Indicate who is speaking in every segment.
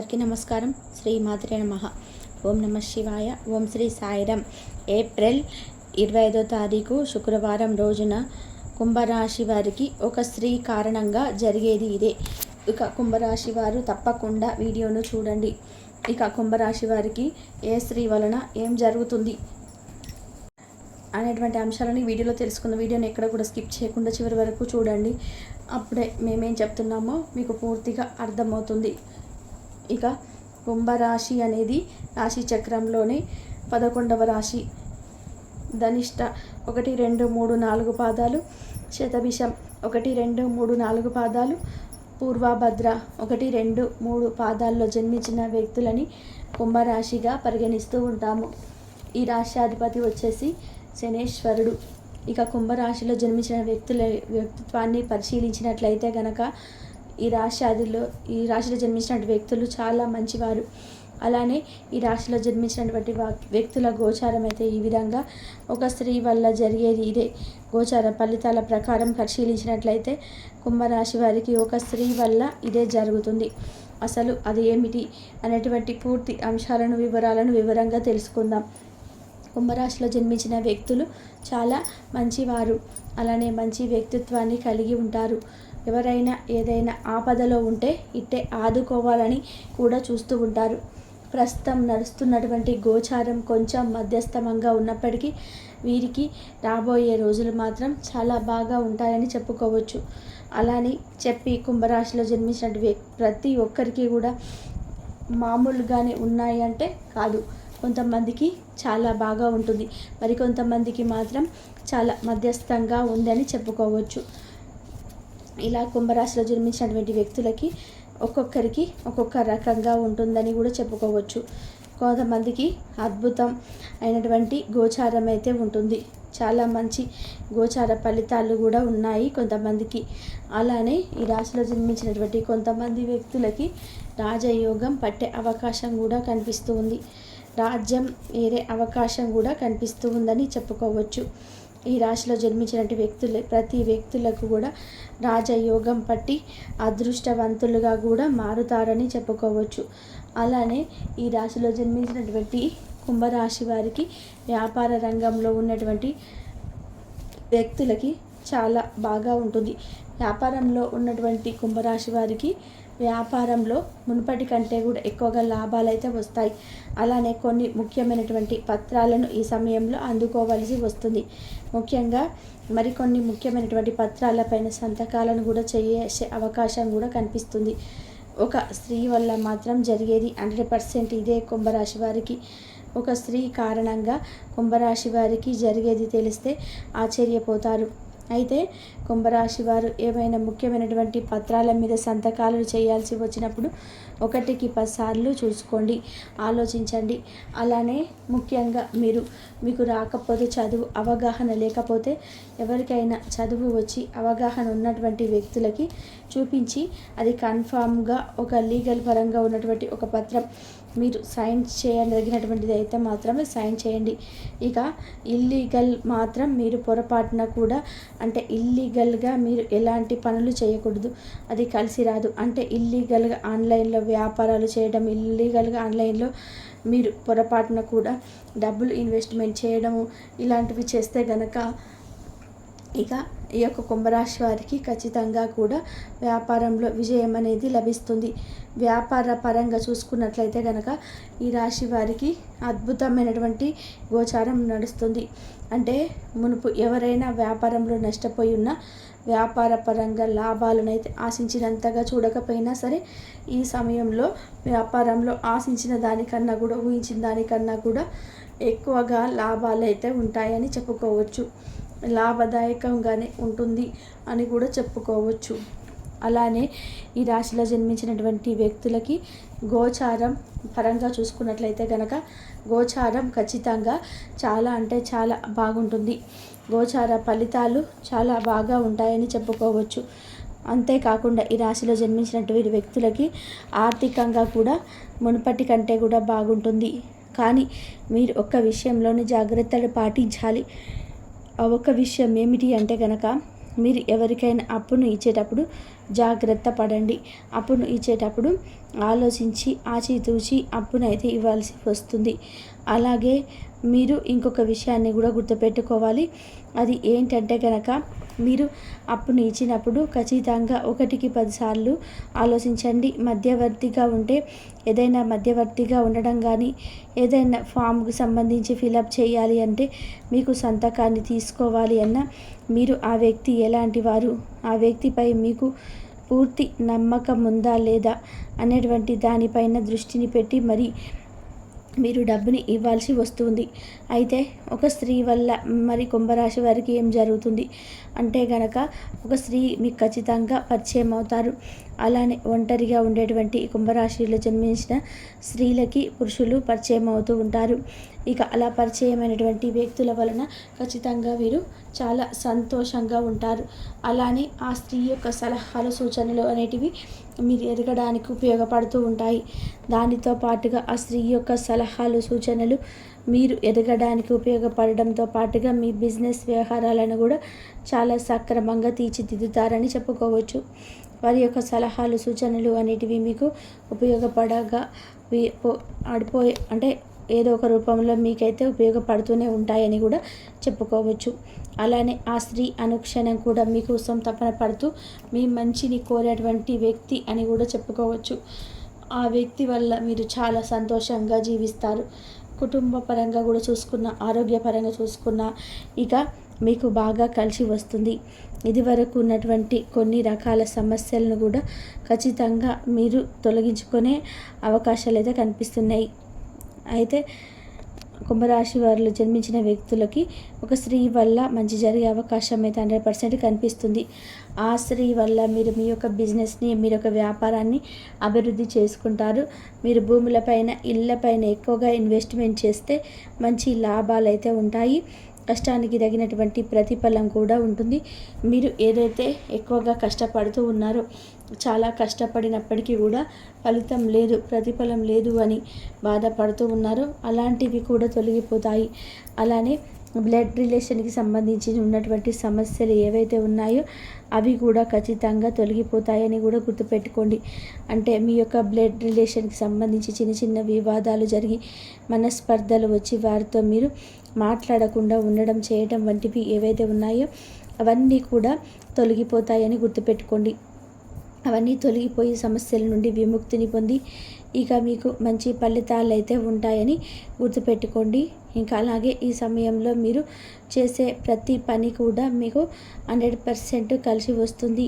Speaker 1: అందరికీ నమస్కారం. శ్రీ మాతృ నమ. ఓం నమ శివాయ. ఓం శ్రీ సాయిరం. ఏప్రిల్ ఇరవై ఐదో తారీఖు శుక్రవారం రోజున కుంభరాశి వారికి ఒక స్త్రీ కారణంగా జరిగేది ఇదే. ఇక కుంభరాశి వారు తప్పకుండా వీడియోను చూడండి. ఇక కుంభరాశి వారికి ఏ స్త్రీ వలన ఏం జరుగుతుంది అనేటువంటి అంశాలని వీడియోలో తెలుసుకున్న వీడియోని ఎక్కడ కూడా స్కిప్ చేయకుండా చివరి వరకు చూడండి. అప్పుడే మేమేం చెప్తున్నామో మీకు పూర్తిగా అర్థమవుతుంది. ఇక కుంభరాశి అనేది రాశి చక్రంలోని పదకొండవ రాశి. ధనిష్ట ఒకటి రెండు మూడు నాలుగు పాదాలు. శతభిషం ఒకటి రెండు మూడు నాలుగు పాదాలు. పూర్వభద్ర ఒకటి రెండు మూడు పాదాల్లో జన్మించిన వ్యక్తులని కుంభరాశిగా పరిగణిస్తూ ఉంటాము. ఈ రాశ్యాధిపతి వచ్చేసి శనేశ్వరుడు. ఇక కుంభరాశిలో జన్మించిన వ్యక్తుల వ్యక్తిత్వాన్ని పరిశీలించినట్లయితే గనక ఈ రాశి అదిలో ఈ రాశిలో జన్మించిన వ్యక్తులు చాలా మంచివారు. అలానే ఈ రాశిలో జన్మించినటువంటి వ్యక్తుల గోచారం అయితే ఈ విధంగా ఒక స్త్రీ వల్ల జరిగేది ఇదే. గోచార ఫలితాల ప్రకారం పరిశీలించినట్లయితే కుంభరాశి వారికి ఒక స్త్రీ వల్ల ఇదే జరుగుతుంది. అసలు అది ఏమిటి అనేటువంటి పూర్తి అంశాలను వివరాలను వివరంగా తెలుసుకుందాం. కుంభరాశిలో జన్మించిన వ్యక్తులు చాలా మంచివారు. అలానే మంచి వ్యక్తిత్వాన్ని కలిగి ఉంటారు. ఎవరైనా ఏదైనా ఆపదలో ఉంటే ఇట్టే ఆదుకోవాలని కూడా చూస్తూ ఉంటారు. ప్రస్తుతం నడుస్తున్నటువంటి గోచారం కొంచెం మధ్యస్థమంగా ఉన్నప్పటికీ వీరికి రాబోయే రోజులు మాత్రం చాలా బాగా ఉంటాయని చెప్పుకోవచ్చు. అలాని చెప్పి కుంభరాశిలో జన్మించినటువంటి ప్రతి ఒక్కరికి కూడా మామూలుగానే ఉన్నాయి అంటే కాదు. కొంతమందికి చాలా బాగా ఉంటుంది. మరి కొంతమందికి మాత్రం చాలా మధ్యస్థంగా ఉందని చెప్పుకోవచ్చు. ఇలా కుంభరాశిలో జన్మించినటువంటి వ్యక్తులకి ఒక్కొక్కరికి ఒక్కొక్క రకంగా ఉంటుందని కూడా చెప్పుకోవచ్చు. కొంతమందికి అద్భుతం అయినటువంటి గోచారం అయితే ఉంటుంది. చాలా మంచి గోచార ఫలితాలు కూడా ఉన్నాయి కొంతమందికి. అలానే ఈ రాశిలో జన్మించినటువంటి కొంతమంది వ్యక్తులకి రాజయోగం పట్టే అవకాశం కూడా కనిపిస్తూ ఉంది రాజ్యం ఏరే అవకాశం కూడా కనిపిస్తూ ఉందని చెప్పుకోవచ్చు. ఈ రాశిలో జన్మించినటువంటి వ్యక్తులు ప్రతి వ్యక్తులకు కూడా రాజయోగం పట్టి అదృష్టవంతులుగా కూడా మారుతారని చెప్పుకోవచ్చు. అలానే ఈ రాశిలో జన్మించినటువంటి కుంభరాశి వారికి వ్యాపార రంగంలో ఉన్నటువంటి వ్యక్తులకి చాలా బాగా ఉంటుంది. వ్యాపారంలో ఉన్నటువంటి కుంభరాశి వారికి వ్యాపారంలో మునుపటి కంటే కూడా ఎక్కువగా లాభాలు అయితే వస్తాయి. అలానే కొన్ని ముఖ్యమైనటువంటి పత్రాలను ఈ సమయంలో అందుకోవలసి వస్తుంది. ముఖ్యంగా మరికొన్ని ముఖ్యమైనటువంటి పత్రాలపైన సంతకాలను కూడా చేసే అవకాశం కూడా కనిపిస్తుంది. ఒక స్త్రీ వల్ల మాత్రం జరిగేది హండ్రెడ్ పర్సెంట్ ఇదే కుంభరాశి వారికి. ఒక స్త్రీ కారణంగా కుంభరాశి వారికి జరిగేది తెలిస్తే ఆశ్చర్యపోతారు. అయితే కుంభరాశి వారు ఏమైనా ముఖ్యమైనటువంటి పత్రాల మీద సంతకాలు చేయాల్సి వచ్చినప్పుడు ఒకటికి పదిసార్లు చూసుకోండి ఆలోచించండి. అలానే ముఖ్యంగా మీరు మీకు రాకపోతే చదువు అవగాహన లేకపోతే ఎవరికైనా చదువు వచ్చి అవగాహన ఉన్నటువంటి వ్యక్తులకి చూపించి అది కన్ఫామ్గా ఒక లీగల్ పరంగా ఉన్నటువంటి ఒక పత్రం మీరు సైన్ చేయదగినటువంటిది అయితే మాత్రమే సైన్ చేయండి. ఇక ఇల్లీగల్ మాత్రం మీరు పొరపాటున కూడా అంటే ఇల్లీగల్గా మీరు ఎలాంటి పనులు చేయకూడదు. అది కలిసి రాదు. అంటే ఇల్లీగల్గా ఆన్లైన్లో వ్యాపారాలు చేయడం ఇల్లీగల్గా ఆన్లైన్లో మీరు పొరపాటున కూడా డబ్బులు ఇన్వెస్ట్మెంట్ చేయడము ఇలాంటివి చేస్తే గనక ఇక ఈ యొక్క కుంభరాశి వారికి ఖచ్చితంగా కూడా వ్యాపారంలో విజయం అనేది లభిస్తుంది. వ్యాపార పరంగా చూసుకున్నట్లయితే కనుక ఈ రాశి వారికి అద్భుతమైనటువంటి గోచారం నడుస్తుంది. అంటే మునుపు ఎవరైనా వ్యాపారంలో నష్టపోయి ఉన్నా వ్యాపార పరంగా లాభాలను అయితే ఆశించినంతగా చూడకపోయినా సరే ఈ సమయంలో వ్యాపారంలో ఆశించిన దానికన్నా కూడా ఊహించిన దానికన్నా కూడా ఎక్కువగా లాభాలు అయితే ఉంటాయని చెప్పుకోవచ్చు. లాభదాయకంగానే ఉంటుంది అని కూడా చెప్పుకోవచ్చు. అలానే ఈ రాశిలో జన్మించినటువంటి వ్యక్తులకి గోచారం పరంగా చూసుకున్నట్లయితే కనుక గోచారం ఖచ్చితంగా చాలా అంటే చాలా బాగుంటుంది. గోచార ఫలితాలు చాలా బాగా ఉంటాయని చెప్పుకోవచ్చు. అంతేకాకుండా ఈ రాశిలో జన్మించినటువంటి వ్యక్తులకి ఆర్థికంగా కూడా మునుపటి కంటే కూడా బాగుంటుంది. కానీ మీరు ఒక్క విషయంలోని జాగ్రత్తలు పాటించాలి. ఒక ఒక్క విషయం ఏమిటి అంటే కనుక మీరు ఎవరికైనా అప్పును ఇచ్చేటప్పుడు జాగ్రత్త పడండి. అప్పును ఇచ్చేటప్పుడు ఆలోచించి ఆచితూచి అప్పునైతే ఇవ్వాల్సి వస్తుంది. అలాగే మీరు ఇంకొక విషయాన్ని కూడా గుర్తుపెట్టుకోవాలి. అది ఏంటంటే కనుక మీరు అప్పును ఇచ్చినప్పుడు ఖచ్చితంగా ఒకటికి పదిసార్లు ఆలోచించండి. మధ్యవర్తిగా ఉంటే ఏదైనా మధ్యవర్తిగా ఉండడం కానీ ఏదైనా ఫామ్కు సంబంధించి ఫిలప్ చేయాలి అంటే మీకు సంతకాన్ని తీసుకోవాలి అన్న మీరు ఆ వ్యక్తి ఎలాంటి వారు? ఆ వ్యక్తిపై మీకు పూర్తి నమ్మకం ఉందా లేదా అనేటువంటి దానిపైన దృష్టిని పెట్టి మరి మీరు డబ్బుని ఇవ్వాల్సి వస్తుంది. అయితే ఒక స్త్రీ వల్ల మరి కుంభరాశి వారికి ఏం జరుగుతుంది? అంటే గనక ఒక స్త్రీ మీకు ఖచ్చితంగా పరిచయం అవుతారు. అలానే ఒంటరిగా ఉండేటువంటి కుంభరాశిలో జన్మించిన స్త్రీలకి పురుషులు పరిచయం అవుతూ ఉంటారు. ఇక అలా పరిచయమైనటువంటి వ్యక్తుల వలన ఖచ్చితంగా వీరు చాలా సంతోషంగా ఉంటారు. అలానే ఆ స్త్రీ యొక్క సలహాలు సూచనలు అనేటివి మీరు ఎదగడానికి ఉపయోగపడుతూ ఉంటాయి. దానితో పాటుగా ఆ స్త్రీ యొక్క సలహాలు సూచనలు మీరు ఎదగడానికి ఉపయోగపడడంతో పాటుగా మీ బిజినెస్ వ్యవహారాలను కూడా చాలా సక్రమంగా తీర్చిదిద్దుతారని చెప్పుకోవచ్చు. వారి యొక్క సలహాలు సూచనలు అనేటివి మీకు ఉపయోగపడగా ఆడిపోయి అంటే ఏదో ఒక రూపంలో మీకైతే ఉపయోగపడుతూనే ఉంటాయని కూడా చెప్పుకోవచ్చు. అలానే ఆ స్త్రీ అనుక్షణం కూడా మీకోసం తపన పడుతూ మీ మంచిని కోరేటువంటి వ్యక్తి అని కూడా చెప్పుకోవచ్చు. ఆ వ్యక్తి వల్ల మీరు చాలా సంతోషంగా జీవిస్తారు. కుటుంబ పరంగా కూడా చూసుకున్న ఆరోగ్యపరంగా చూసుకున్న ఇక మీకు బాగా కలిసి వస్తుంది. ఇదివరకు ఉన్నటువంటి కొన్ని రకాల సమస్యలను కూడా ఖచ్చితంగా మీరు తొలగించుకునే అవకాశాలు అయితే కనిపిస్తున్నాయి. అయితే కుంభరాశి వారిలో జన్మించిన వ్యక్తులకి ఒక స్త్రీ వల్ల మంచి జరిగే అవకాశం అయితే హండ్రెడ్ పర్సెంట్ కనిపిస్తుంది. ఆ స్త్రీ వల్ల మీరు మీ యొక్క బిజినెస్ని మీరు ఒక వ్యాపారాన్ని అభివృద్ధి చేసుకుంటారు. మీరు భూములపైన ఇళ్ళపైన ఎక్కువగా ఇన్వెస్ట్మెంట్ చేస్తే మంచి లాభాలు అయితే ఉంటాయి. కష్టానికి తగినటువంటి ప్రతిఫలం కూడా ఉంటుంది. మీరు ఏదైతే ఎక్కువగా కష్టపడుతూ ఉన్నారో చాలా కష్టపడినప్పటికీ కూడా ఫలితం లేదు ప్రతిఫలం లేదు అని బాధపడుతూ ఉన్నారు. అలాంటివి కూడా తొలగిపోతాయి. అలానే బ్లడ్ రిలేషన్కి సంబంధించి ఉన్నటువంటి సమస్యలు ఏవైతే ఉన్నాయో అవి కూడా ఖచ్చితంగా తొలగిపోతాయని కూడా గుర్తుపెట్టుకోండి. అంటే మీ యొక్క బ్లడ్ రిలేషన్కి సంబంధించి చిన్న చిన్న వివాదాలు జరిగి మనస్పర్ధలు వచ్చి వారితో మీరు మాట్లాడకుండా ఉండడం చేయడం వంటివి ఏవైతే ఉన్నాయో అవన్నీ కూడా తొలగిపోతాయని గుర్తుపెట్టుకోండి. అవన్నీ తొలగిపోయి సమస్యల నుండి విముక్తిని పొంది ఇక మీకు మంచి ఫలితాలు అయితే ఉంటాయని గుర్తుపెట్టుకోండి. ఇంకా అలాగే ఈ సమయంలో మీరు చేసే ప్రతి పని కూడా మీకు హండ్రెడ్ పర్సెంట్ కలిసి వస్తుంది.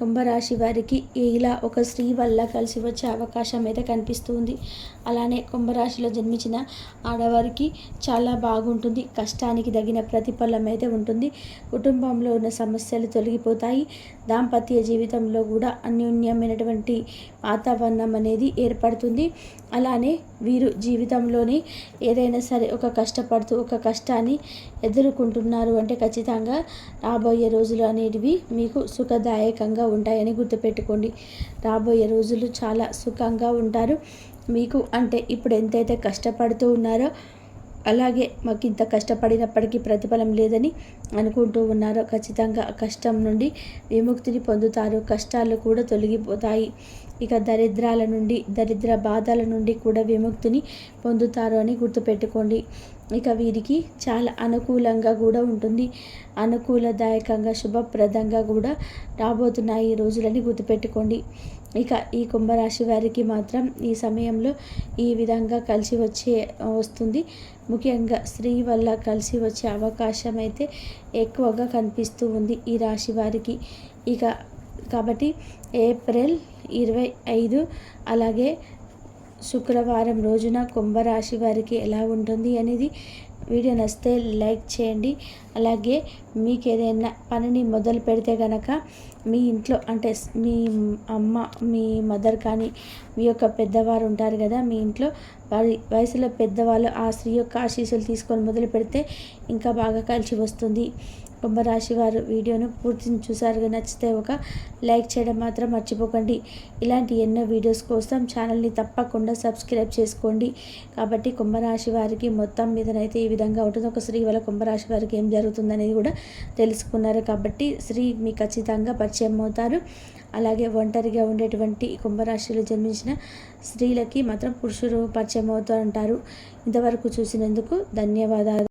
Speaker 1: కుంభరాశి వారికి ఇలా ఒక స్త్రీ వల్ల కలిసి వచ్చే అవకాశం అయితే కనిపిస్తుంది. అలానే కుంభరాశిలో జన్మించిన ఆడవారికి చాలా బాగుంటుంది. కష్టానికి తగిన ప్రతిఫలం అయితే ఉంటుంది. కుటుంబంలో ఉన్న సమస్యలు తొలగిపోతాయి. దాంపత్య జీవితంలో కూడా అన్యోన్యమైనటువంటి వాతావరణం అనేది ఏర్పడుతుంది. అలానే వీరు జీవితంలోని ఏదైనా సరే ఒక కష్టపడుతూ ఒక కష్టాన్ని ఎదుర్కొంటున్నారు అంటే ఖచ్చితంగా రాబోయే రోజులు అనేటివి మీకు సుఖదాయకంగా ఉంటాయని గుర్తుపెట్టుకోండి. రాబోయే రోజులు చాలా సుఖంగా ఉంటారు. మీకు అంటే ఇప్పుడు ఎంతైతే కష్టపడుతూ ఉన్నారో అలాగే మాకు ఇంత కష్టపడినప్పటికీ ప్రతిఫలం లేదని అనుకుంటూ ఉన్నారో. ఖచ్చితంగా కష్టం నుండి విముక్తిని పొందుతారు. కష్టాలు కూడా తొలగిపోతాయి. ఇక దరిద్రాల నుండి దరిద్ర బాధల నుండి కూడా విముక్తిని పొందుతారు అని గుర్తుపెట్టుకోండి. ఇక వీరికి చాలా అనుకూలంగా కూడా ఉంటుంది. అనుకూలదాయకంగా శుభప్రదంగా కూడా రాబోతున్నాయి ఈ రోజులని గుర్తుపెట్టుకోండి. ఇక ఈ కుంభరాశి వారికి మాత్రం ఈ సమయంలో ఈ విధంగా కలిసి వచ్చే వస్తుంది. ముఖ్యంగా స్త్రీ వల్ల కలిసి వచ్చే అవకాశం అయితే ఎక్కువగా కనిపిస్తూ ఉంది ఈ రాశి వారికి. ఇక కాబట్టి ఏప్రిల్ ఇరవై ఐదు అలాగే శుక్రవారం రోజున కుంభరాశి వారికి ఎలా ఉంటుంది అనేది వీడియో నచ్చితే లైక్ చేయండి. అలాగే మీకు ఏదైనా పనిని మొదలు పెడితే కనుక మీ ఇంట్లో అంటే మీ అమ్మ మీ మదర్ కానీ మీ యొక్క పెద్దవారు ఉంటారు కదా మీ ఇంట్లో వారి వయసులో పెద్దవాళ్ళు ఆ స్త్రీ యొక్క ఆశీస్సులు తీసుకొని మొదలు పెడితే ఇంకా బాగా కలిసి వస్తుంది. కుంభరాశి వారు వీడియోను పూర్తి చూసారుగా నచ్చితే ఒక లైక్ చేయడం మాత్రం మర్చిపోకండి. ఇలాంటి ఎన్నో వీడియోస్ కోసం ఛానల్ని తప్పకుండా సబ్స్క్రైబ్ చేసుకోండి. కాబట్టి కుంభరాశి వారికి మొత్తం మీదనైతే ఈ విధంగా ఉంటుంది. ఒక స్త్రీ వల్ల కుంభరాశి వారికి ఏం జరుగుతుందనేది కూడా తెలుసుకున్నారు కాబట్టి స్త్రీ మీకు ఖచ్చితంగా పరిచయం అవుతారు. అలాగే ఒంటరిగా ఉండేటువంటి కుంభరాశిలో జన్మించిన స్త్రీలకి మాత్రం పురుషులు పరిచయం అవుతూ ఉంటారు ఇంతవరకు చూసినందుకు ధన్యవాదాలు.